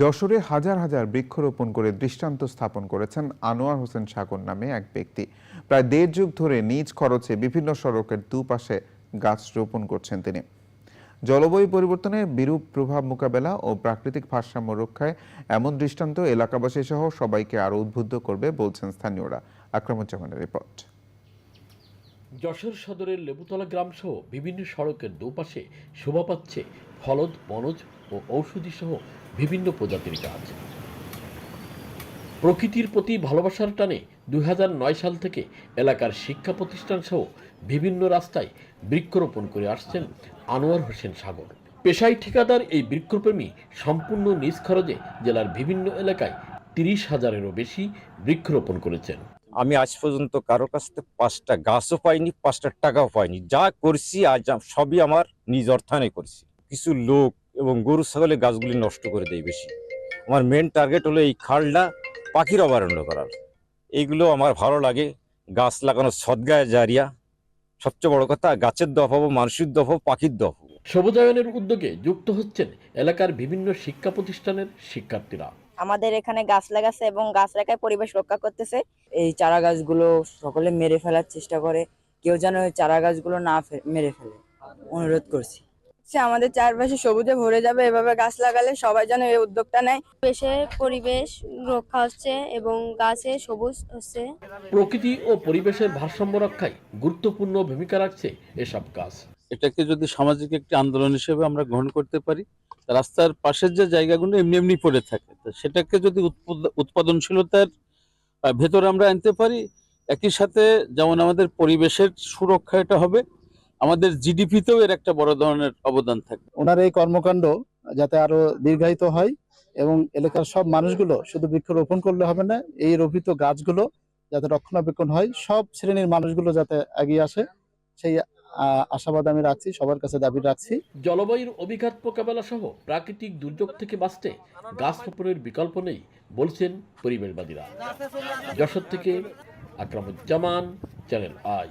যশোরে হাজার হাজার বৃক্ষরোপণ করে দৃষ্টান্ত স্থাপন করেছেন আনোয়ার হোসেন সাগর নামে এক ব্যক্তি। প্রায় দেড় যুগ ধরে নিজ খরচে বিভিন্ন সড়কের দুপাশে গাছ রোপণ করছেন তিনি। জলবায়ু পরিবর্তনের বিরূপ প্রভাব মোকাবেলা ও প্রাকৃতিক ভারসাম্য রক্ষায় এমন দৃষ্টান্ত এলাকাবাসী সহ সবাইকে আরও উদ্বুদ্ধ করবে বলছেন স্থানীয়রা। আকরামুজ্জামানের রিপোর্ট। যশোর সদরের লেবুতলা গ্রাম সহ বিভিন্ন সড়কের দুপাশে শোভা পাচ্ছে ফলদ, বনজ ও ঔষধি সহ বিভিন্ন প্রজাতির গাছ। প্রকৃতির প্রতি ভালোবাসার টানে দুই হাজার নয় সাল থেকে এলাকার শিক্ষা প্রতিষ্ঠান সহ বিভিন্ন রাস্তায় বৃক্ষরোপণ করে আসছেন আনোয়ার হোসেন সাগর। পেশায় ঠিকাদার এই বৃক্ষপ্রেমী সম্পূর্ণ নিজ খরচে জেলার বিভিন্ন এলাকায় তিরিশ হাজারেরও বেশি বৃক্ষরোপণ করেছেন। আমি আজ পর্যন্ত কারও কাছ থেকে পাঁচটা গাছও পাইনি, পাঁচটা টাকাও পাইনি। যা করছি, আজ সবই আমার নিজ অর্থানে করছি। কিছু লোক এবং গরু ছাগলের গাছগুলি নষ্ট করে দেয় বেশি। আমার মেন টার্গেট হলো এই খালটা পাখির অভয়ারণ্য করার। এইগুলো আমার ভালো লাগে। গাছ লাগানো সদগায় জারিয়া। সবচেয়ে বড় কথা গাছের দফ মানুষের দফ পাখির দফ সবুজায়নের উদ্যোগে যুক্ত হচ্ছেন এলাকার বিভিন্ন শিক্ষা প্রতিষ্ঠানের শিক্ষার্থীরা। আমাদের এখানে গাছ লাগাচ্ছে এবং গাছ রাখায় পরিবেশ রক্ষা করতেছে। এই চারা গাছগুলো সকলে মেরে ফেলার চেষ্টা করে। কেউ যেন ওই চারা গাছগুলো না মেরে ফেলে। অনুরোধ করছি। সে আমাদের চারপাশে সবুজে ভরে যাবে এভাবে গাছ লাগালে সবাই যেন এই উদ্যোগটা নেয়। পরিবেশে পরিবেশ রক্ষা হচ্ছে এবং গাছে সবুজ হচ্ছে। প্রকৃতি ও পরিবেশের ভারসাম্য রক্ষায় গুরুত্বপূর্ণ ভূমিকা রাখছে এসব গাছ। এটাকে যদি সামাজিক একটি আন্দোলন হিসেবে আমরা গ্রহণ করতে পারি রাস্তার পাশের যে জায়গাগুলো এমনি এমনি পড়ে থাকে তো সেটাকে যদি উৎপাদ- উৎপাদনশীলতার ভেতরে আমরা আনতে পারি একই সাথে যেমন আমাদের পরিবেশের সুরক্ষা এটা হবে আমাদের জিডিপিতেও এর একটা বড় ধরনের অবদান থাকবে ওনার এই কর্মকাণ্ড যাতে আরও দীর্ঘায়িত হয় এবং এলাকার সব মানুষগুলো শুধু বৃক্ষরোপণ করলে হবে না এই রোপিত গাছগুলো যাতে রক্ষণাবেক্ষণ হয় সব শ্রেণির মানুষগুলো যাতে এগিয়ে আসে সেই আশাবাদ আমি রাখছি সবার কাছে দাবি রাখছি। জলবায়ুর অভিঘাত মোকাবেলা সহ প্রাকৃতিক দুর্যোগ থেকে বাঁচতে গাছ রোপণের বিকল্প নেই বলছেন পরিবেশবাদীরা। যশোর থেকে আকরামুজ্জামান চ্যানেল আই।